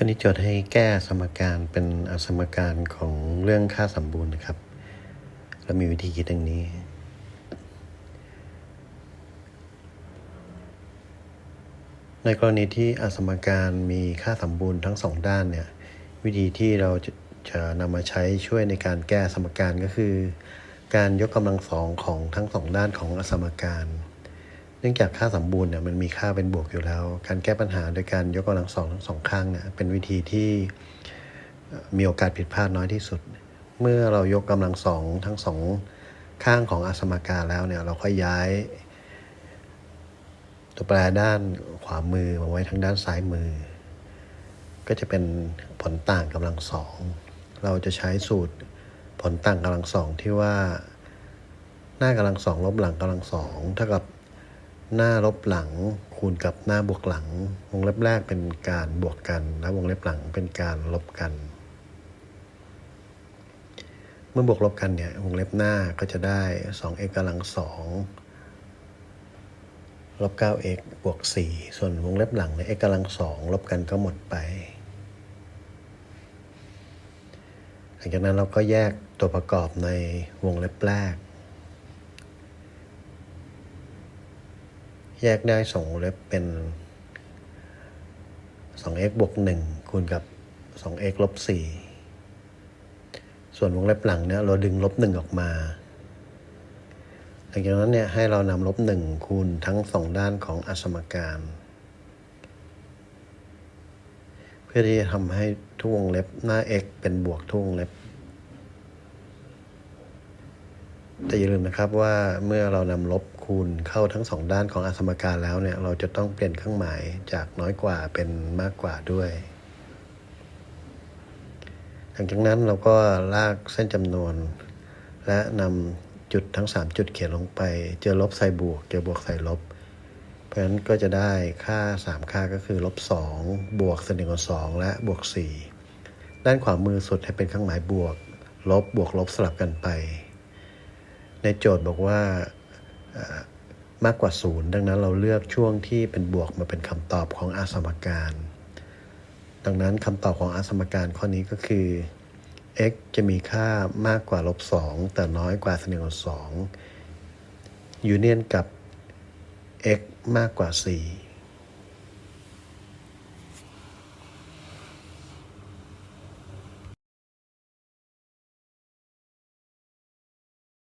ข้อนี้โจทย์ให้แก้สมการเป็นอสมการของเรื่องค่าสมบูรณ์นะครับแล้วมีวิธีคิดดังนี้ ในกรณีที่อสมการมีค่าสมบูรณ์ทั้งสองด้านเนี่ย วิธีที่เราจะจะนำมาใช้ช่วยในการแก้สมการก็คือ การยกกำลังสองของทั้งสองด้านของอสมการ เนื่องจากค่าสมบูรณ์เนี่ยมันมีค่าเป็นบวกอยู่แล้ว การแก้ปัญหาโดยการยกกำลังสองทั้งสองข้างเนี่ยเป็นวิธีที่มีโอกาสผิดพลาดน้อยที่สุด เมื่อเรายกกำลังสองทั้งสองข้างของอสมการแล้วเนี่ยเราก็ย้าย ตัวแปรด้านขวามือมาไว้ทางด้านซ้ายมือ ก็จะเป็นผลต่างกำลังสองเราจะใช้สูตรผลต่างกำลังสองที่ว่าหน้ากำลังสองลบหลังกำลังสองเท่ากับ หน้าลบหลังคูณกับหน้าบวกหลัง วงเล็บแรกเป็นการบวกกัน และวงเล็บหลังเป็นการลบกัน เมื่อบวกลบกันเนี่ยวงเล็บหน้าก็จะได้ 2x กำลังสองลบ 9x บวก 4 ส่วนวงเล็บหลังเนี่ย x กำลังสองลบกันก็หมดไป หลังจากนั้นเราก็แยกตัวประกอบในวงเล็บแรก แยกได้สองวงเล็บเป็น 2x บวก1คูณกับ 2x ลบ4ส่วนวงเล็บหลังเนี่ยเราดึงลบ1ออกมาหลังจากนั้นเนี่ยให้เรานำลบ1คูณทั้งสองด้านของอสมการ เพื่อที่จะทำให้ทุกวงเล็บหน้า x เป็นบวกทุกวงเล็บ แต่อย่าลืมนะครับว่าเมื่อเรานำลบคูณเข้าทั้งสองด้านของอสมการแล้วเนี่ยเราจะต้องเปลี่ยนเครื่องหมายจากน้อยกว่าเป็นมากกว่าด้วยหลังจากนั้นเราก็ลากเส้นจำนวน และนำจุดทั้ง 3 จุดเขียนลงไป เจอลบใส่บวก เจอบวกใส่ลบ เพราะฉะนั้นก็จะได้ค่า 3 ค่าก็คือลบ2บวกส่วนหนึ่งของ2และบวก 4 ด้านขวามือสุดให้เป็นเครื่องหมายบวก ลบบวกลบสลับกันไป ในโจทย์บอกว่ามากกว่าศูนย์ดังนั้นเราเลือกช่วงที่เป็นบวกมาเป็นคำตอบของอาสมการ ดังนั้นคำตอบของอาสมการข้อนี้ก็คือ x จะมีค่ามากกว่าลบ2แต่น้อยกว่าเสนของ2ยูเนียนกับ x มากกว่า 4